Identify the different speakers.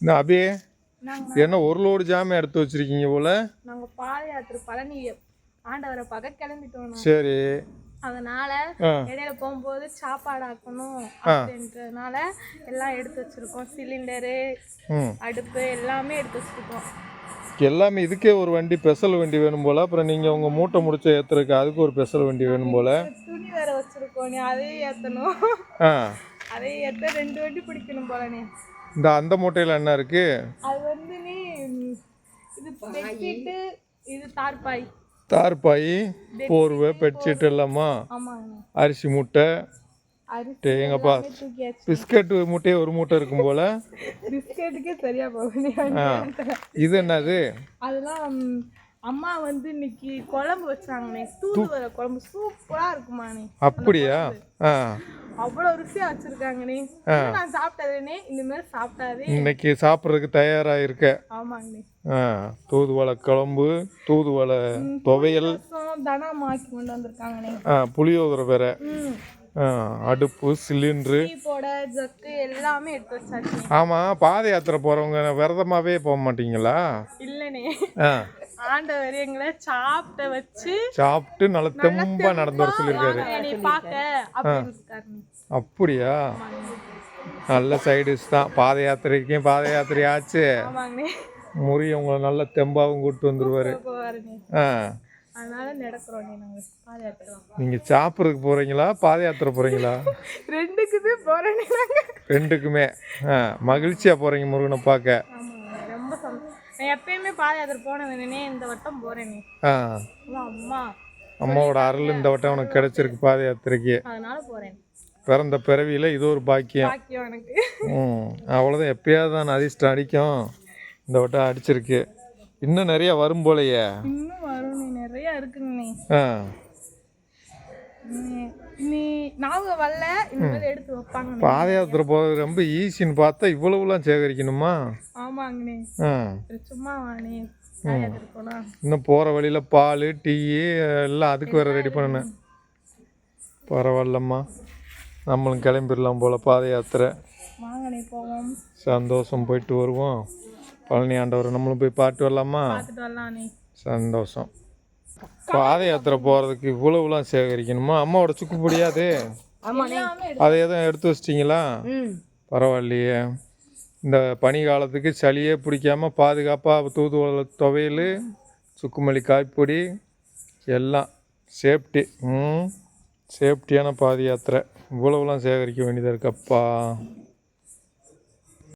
Speaker 1: இந்த அபி?
Speaker 2: நாங்க
Speaker 1: என்ன ஒரு லோடு ஜாமான் எடுத்து வச்சிருக்கீங்க போல?
Speaker 2: நாங்க பாத யாத்திரை பழனி ஆண்டவரை பார்க்க கிளம்பிட்டோம் நாங்க.
Speaker 1: சரி.
Speaker 2: அதனால இடையில போகும்போது சாப்பாடு ஆக்கணும் அப்படின்றதுனால எல்லாம் எடுத்து வச்சிருக்கோம். சிலிண்டரு அடுப்பு எல்லாமே எடுத்து வச்சிருக்கோம்.
Speaker 1: எல்லாமே இதுக்கே ஒரு வண்டி ஸ்பெஷல் வண்டி வேணும் போல. அப்புறம் நீங்கள் உங்கள் மூட்டை முடிச்ச ஏற்றுறதுக்கு அதுக்கு ஒரு ஸ்பெஷல் வண்டி வேணும் போல.
Speaker 2: துணி வேற வச்சிருக்கோம். நீ அதையும் ஏத்தணும். அதையும் ஏத்த ரெண்டு வண்டி பிடிக்கணும் போல நீ.
Speaker 1: இந்த அந்த மூட்டையில் என்ன இருக்கு?
Speaker 2: அது வந்து நீ இது பெட்ஷீட்டு இது தார்பாய்.
Speaker 1: தார்பாய் போர்வை பெட்ஷீட் எல்லாமா? அரிசி மூட்டை.
Speaker 2: தூக்கியாச்சு.
Speaker 1: பிஸ்கட் மூட்டையே ஒரு மூட்டை இருக்கும் போல.
Speaker 2: பிஸ்கெட்டுக்கே சரியா போகும்
Speaker 1: ஆ. இது என்னது?
Speaker 2: அதெல்லாம் அம்மா வந்து இன்னைக்கு குழம்பு வச்சாங்கண்ணே. தூதுவரை குழம்பு. சூப்பரா இருக்குமா நீ
Speaker 1: அப்படியா ஆ.
Speaker 2: அவ்வளவு ருசியா வச்சிருக்காங்கண்ணே. நான் சாப்பிட்டதேனே இந்த மாதிரி சாப்பிட்டாதே
Speaker 1: இன்னைக்கு சாப்பிட்றதுக்கு தயாராக இருக்க.
Speaker 2: ஆமாங்கண்ணே.
Speaker 1: ஆ தூதுவளை குழம்பு தூதுவளை துவையல்.
Speaker 2: தனம் ஆக்கி கொண்டு வந்திருக்காங்கண்ணே.
Speaker 1: ஆ புளியோதரை வேற. அடுப்பு சிலிண்ட்ரு.
Speaker 2: எல்லாமே எடுத்து வச்சாச்சு.
Speaker 1: ஆமாம் பாத யாத்திரை போகிறவங்க விரதமாகவே போக மாட்டீங்களா?
Speaker 2: இல்லைண்ணே.
Speaker 1: ஆ.
Speaker 2: ஆண்டவர் எங்களை சாப்பிட்ட வச்சு
Speaker 1: சாப்பிட்டு நல்ல தெம்பா நடந்து வர சொல்லியிருக்காரு. அப்படியா? நல்ல சைடிஸ் தான். பாத யாத்திரைக்கும் பாத யாத்திரை ஆச்சு. முறி உங்களை நல்ல தெம்பாவும் கூப்பிட்டு வந்துருவாரு. ஆ.
Speaker 2: நீங்கள்
Speaker 1: சாப்பிட்றதுக்கு போகிறீங்களா பாத யாத்திரை போகிறீங்களா
Speaker 2: ரெண்டுக்குமே போறேனே நாங்க.
Speaker 1: ரெண்டுக்குமே. ஆ. மகிழ்ச்சியாக போகிறீங்க முருகனை பார்க்க.
Speaker 2: சந்தோஷம் நான் எப்பயுமே பாத யாத்திரை போனேனே இந்த வட்டம் போறேனே. அம்மா
Speaker 1: அம்மாவோட அருள் இந்த வட்டம் உனக்கு கிடைச்சிருக்கு பாத யாத்திரைக்கு
Speaker 2: அதனால போறேன்.
Speaker 1: பிறந்த பிறவியில் இது ஒரு பாக்கியம். ம் அவ்வளோதான் எப்பயாவது தான் அதிர்ஷ்டம் அடிக்கும். இந்த வட்டம் அடிச்சிருக்கு. இன்னும் நிறைய வரும் போலையே.
Speaker 2: இன்னும் வரும் நிறைய இருக்குங்கண்ணே
Speaker 1: ஆ.
Speaker 2: நீ- நீ ஞாபகம் வரல இனிமேல் எடுத்து வைப்பாங்க.
Speaker 1: பாத யாத்திரை போகிறது ரொம்ப ஈஸின்னு பார்த்தா இவ்வளவுலாம் சேகரிக்கணுமா?
Speaker 2: ஆமாங்கண்ணே
Speaker 1: ஆ.
Speaker 2: சும்மா வாணே
Speaker 1: இன்னும் போகிற வழியில் பால் டீ எல்லாம் அதுக்கு வேறு ரெடி பண்ணணும். பரவாயில்லம்மா. நம்மளும் கிளம்பிடலாம் போல் பாத யாத்திரை. சந்தோஷம் போயிட்டு வருவோம். பழனி ஆண்டவர் நம்மளும் போய் பாட்டு வரலாமா? சந்தோஷம். பாத யாத்திரை போகிறதுக்கு இவ்வளவுலாம் சேகரிக்கணுமா? அம்மாவோட சுக்கு
Speaker 2: எல்லாமே
Speaker 1: அதை? எதுவும் எடுத்து வச்சிட்டிங்களா? பரவாயில்லையே. இந்த பனி காலத்துக்கு சளியே பிடிக்காம பாதுகாப்பாக தூதுவளை துவையல் சுக்குமல்லி காய்ப்பொடி எல்லாம் சேஃப்டி ம் சேஃப்டியான பாத யாத்திரை இவ்வளவுலாம் சேகரிக்க வேண்டியதாக இருக்குப்பா